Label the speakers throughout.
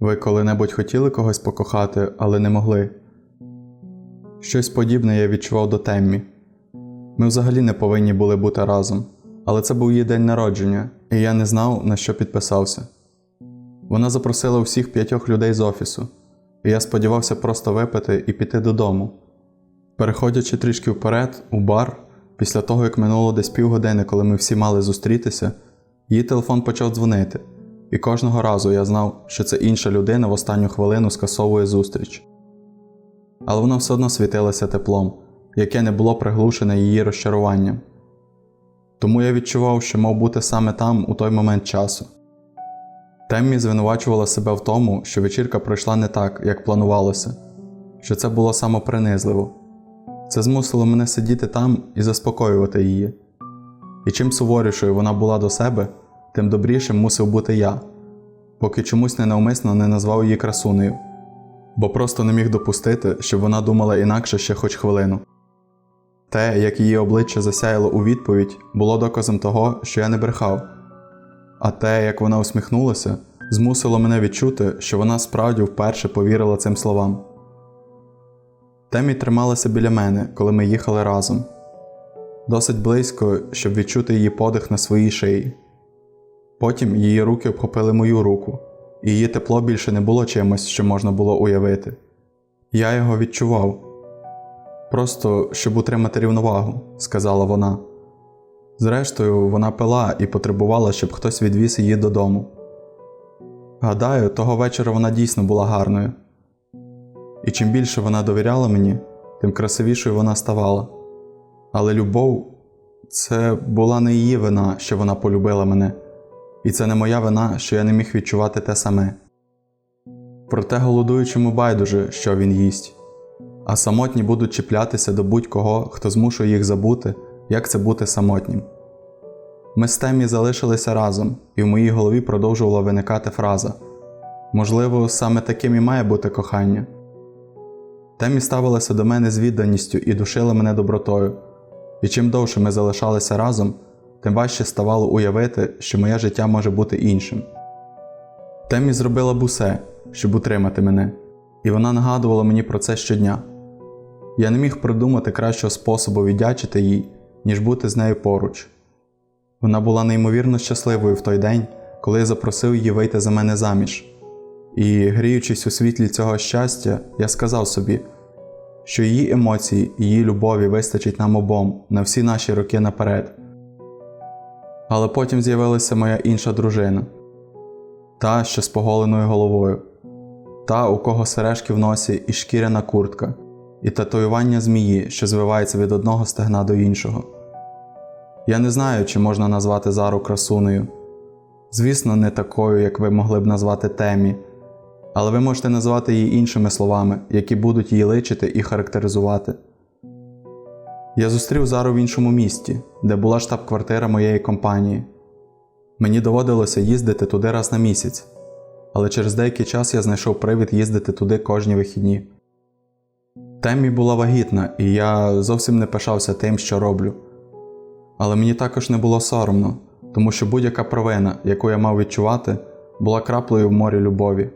Speaker 1: Ви коли-небудь хотіли когось покохати, але не могли? Щось подібне я відчував до Теммі. Ми взагалі не повинні були бути разом, але це був її день народження, і я не знав, на що підписався. Вона запросила всіх п'ятьох людей з офісу, і я сподівався просто випити і піти додому. Переходячи трішки вперед, у бар, після того як минуло десь півгодини, коли ми всі мали зустрітися, її телефон почав дзвонити, і кожного разу я знав, що це інша людина в останню хвилину скасовує зустріч. Але вона все одно світилася теплом, яке не було приглушене її розчаруванням. Тому я відчував, що мав бути саме там у той момент часу. Теммі звинувачувала себе в тому, що вечірка пройшла не так, як планувалося, що це було самопринизливо. Це змусило мене сидіти там і заспокоювати її. І чим суворішою вона була до себе, тим добрішим мусив бути я, поки чомусь ненавмисно не назвав її красунею, бо просто не міг допустити, щоб вона думала інакше ще хоч хвилину. Те, як її обличчя засяяло у відповідь, було доказом того, що я не брехав. А те, як вона усміхнулася, змусило мене відчути, що вона справді вперше повірила цим словам. Темі трималася біля мене, коли ми їхали разом, досить близько, щоб відчути її подих на своїй шиї. Потім її руки обхопили мою руку, і її тепло більше не було чимось, що можна було уявити. Я його відчував. Просто щоб утримати рівновагу, сказала вона. Зрештою, вона пила і потребувала, щоб хтось відвіз її додому. Гадаю, того вечора вона дійсно була гарною. І чим більше вона довіряла мені, тим красивішою вона ставала. Але любов це була не її вина, що вона полюбила мене, і це не моя вина, що я не міг відчувати те саме. Проте голодуючому байдуже, що він їсть, а самотні будуть чіплятися до будь-кого, хто змушує їх забути, як це бути самотнім. Ми з Темі залишилися разом, і в моїй голові продовжувала виникати фраза можливо, саме таким і має бути кохання. Темі ставилася до мене з відданістю і душила мене добротою, і чим довше ми залишалися разом, тим важче ставало уявити, що моє життя може бути іншим. Темі зробила б усе, щоб утримати мене, і вона нагадувала мені про це щодня. Я не міг придумати кращого способу віддячити їй, ніж бути з нею поруч. Вона була неймовірно щасливою в той день, коли я запросив її вийти за мене заміж. І, гріючись у світлі цього щастя, я сказав собі, що її емоції і її любові вистачить нам обом на всі наші роки наперед. Але потім з'явилася моя інша дружина та, що з поголеною головою, та, у кого сережки в носі і шкіряна куртка, і татуювання змії, що звивається від одного стегна до іншого. Я не знаю, чи можна назвати Зару красунею. Звісно, не такою, як ви могли б назвати Темі, але ви можете назвати її іншими словами, які будуть її личити і характеризувати. Я зустрів Зару в іншому місті, де була штаб-квартира моєї компанії. Мені доводилося їздити туди раз на місяць, але через деякий час я знайшов привід їздити туди кожні вихідні. Темі була вагітна, і я зовсім не пишався тим, що роблю. Але мені також не було соромно, тому що будь-яка провина, яку я мав відчувати, була краплею в морі любові.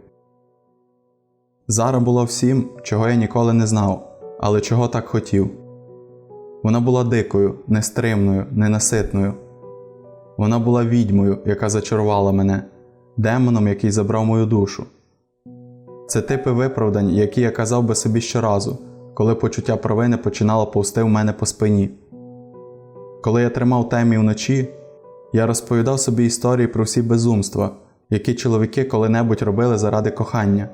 Speaker 1: Зара була всім, чого я ніколи не знав, але чого так хотів. Вона була дикою, нестримною, ненаситною. Вона була відьмою, яка зачарувала мене, демоном, який забрав мою душу. Це типи виправдань, які я казав би собі щоразу, коли почуття провини починало повсти в мене по спині. Коли я тримав темі вночі, я розповідав собі історії про всі безумства, які чоловіки коли-небудь робили заради кохання.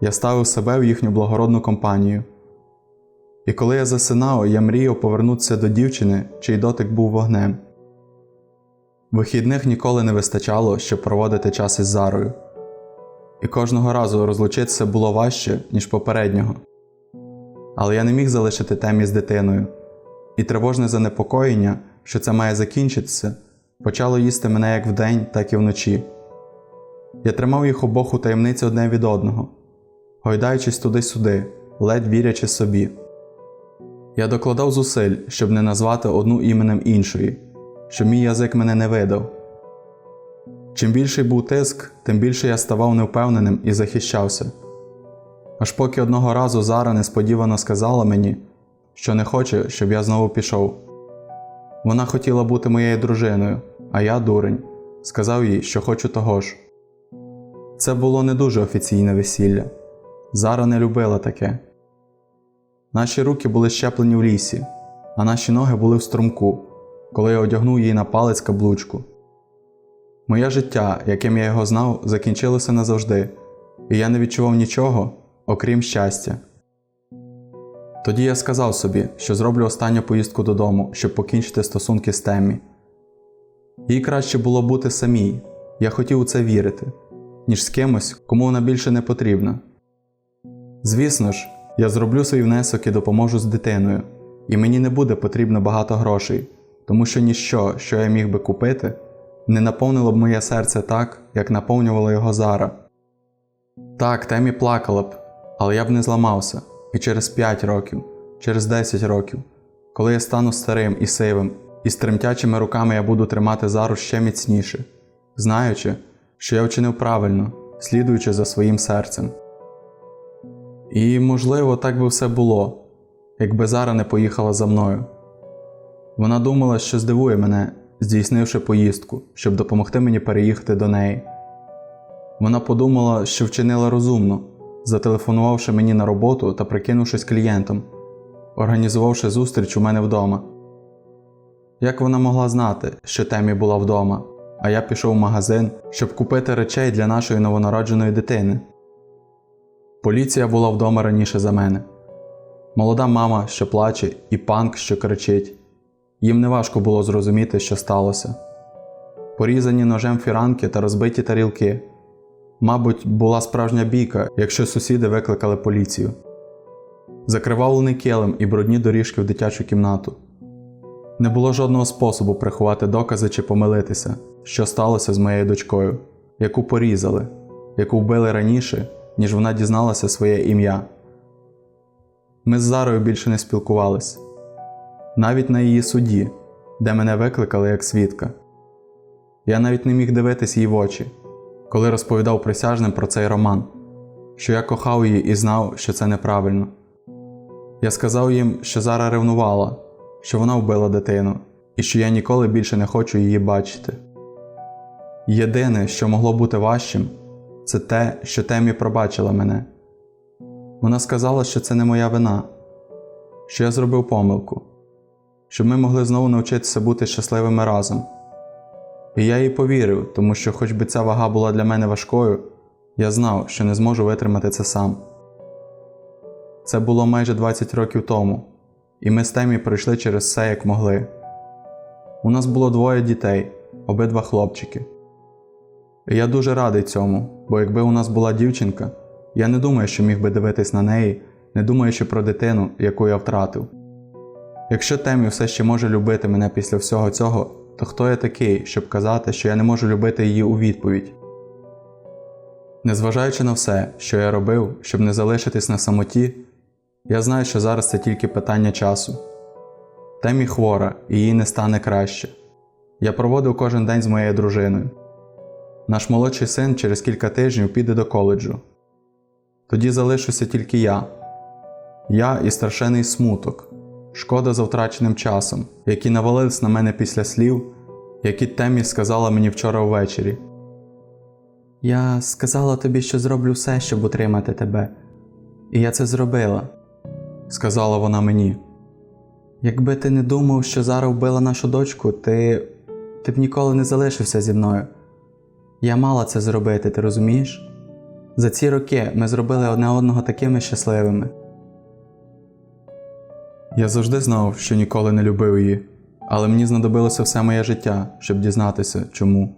Speaker 1: Я ставив себе в їхню благородну компанію. І коли я засинав, я мріяв повернутися до дівчини, чий дотик був вогнем. Вихідних ніколи не вистачало, щоб проводити час із Зарою, і кожного разу розлучитися було важче, ніж попереднього. Але я не міг залишити темі з дитиною, і тривожне занепокоєння, що це має закінчитися, почало їсти мене як вдень, так і вночі. Я тримав їх обох у таємниці одне від одного, гойдаючись туди-сюди, ледь вірячи собі. Я докладав зусиль, щоб не назвати одну іменем іншої, щоб мій язик мене не видав. Чим більший був тиск, тим більше я ставав невпевненим і захищався. Аж поки одного разу Зара несподівано сказала мені, що не хоче, щоб я знову пішов. Вона хотіла бути моєю дружиною, а я, дурень, сказав їй, що хочу того ж. Це було не дуже офіційне весілля. Зара не любила таке. Наші руки були щеплені в лісі, а наші ноги були в струмку, коли я одягнув її на палець каблучку. Моє життя, яким я його знав, закінчилося назавжди, і я не відчував нічого, окрім щастя. Тоді я сказав собі, що зроблю останню поїздку додому, щоб покінчити стосунки з Теммі. Їй краще було бути самій, я хотів у це вірити, ніж з кимось, кому вона більше не потрібна. Звісно ж, я зроблю свій внесок і допоможу з дитиною, і мені не буде потрібно багато грошей, тому що ніщо, що я міг би купити, не наповнило б моє серце так, як наповнювало його Зара. Так, Темі плакала б, але я б не зламався і через 5 років, через 10 років, коли я стану старим і сивим, і з тремтячими руками я буду тримати Зару ще міцніше, знаючи, що я вчинив правильно, слідуючи за своїм серцем. І, можливо, так би все було, якби Зара не поїхала за мною. Вона думала, що здивує мене, здійснивши поїздку, щоб допомогти мені переїхати до неї. Вона подумала, що вчинила розумно, зателефонувавши мені на роботу та прикинувшись клієнтом, організувавши зустріч у мене вдома. Як вона могла знати, що Темі була вдома, а я пішов в магазин, щоб купити речей для нашої новонародженої дитини? Поліція була вдома раніше за мене. Молода мама, що плаче, і панк, що кричить. Їм неважко було зрозуміти, що сталося. Порізані ножем фіранки та розбиті тарілки. Мабуть, була справжня бійка, якщо сусіди викликали поліцію. Закривавлений килим і брудні доріжки в дитячу кімнату. Не було жодного способу приховати докази чи помилитися, що сталося з моєю дочкою, яку порізали, яку вбили раніше, ніж вона дізналася своє ім'я. Ми з Зарою більше не спілкувались. Навіть на її суді, де мене викликали як свідка. Я навіть не міг дивитись їй в очі, коли розповідав присяжним про цей роман, що я кохав її і знав, що це неправильно. Я сказав їм, що Зара ревнувала, що вона вбила дитину, і що я ніколи більше не хочу її бачити. Єдине, що могло бути важчим, це те, що Темі пробачила мене. Вона сказала, що це не моя вина, що я зробив помилку, щоб ми могли знову навчитися бути щасливими разом. І я їй повірив, тому що, хоч би ця вага була для мене важкою, я знав, що не зможу витримати це сам. Це було майже 20 років тому, і ми з Темі пройшли через все як могли. У нас було двоє дітей, обидва хлопчики. І я дуже радий цьому, бо якби у нас була дівчинка, я не думаю, що міг би дивитись на неї, не думаючи про дитину, яку я втратив. Якщо Темі все ще може любити мене після всього цього, то хто я такий, щоб казати, що я не можу любити її у відповідь? Незважаючи на все, що я робив, щоб не залишитись на самоті, я знаю, що зараз це тільки питання часу. Темі хвора, і їй не стане краще. Я проводив кожен день з моєю дружиною. Наш молодший син через кілька тижнів піде до коледжу. Тоді залишуся тільки я. Я і страшенний смуток, шкода за втраченим часом, які навалились на мене після слів, які Темі сказала мені вчора ввечері. Я сказала тобі, що зроблю все, щоб утримати тебе, і я це зробила, сказала вона мені. Якби ти не думав, що Зара вбила нашу дочку, ти, ти б ніколи не залишився зі мною. Я мала це зробити, ти розумієш? За ці роки ми зробили одне одного такими щасливими. Я завжди знав, що ніколи не любив її, але мені знадобилося все моє життя, щоб дізнатися, чому.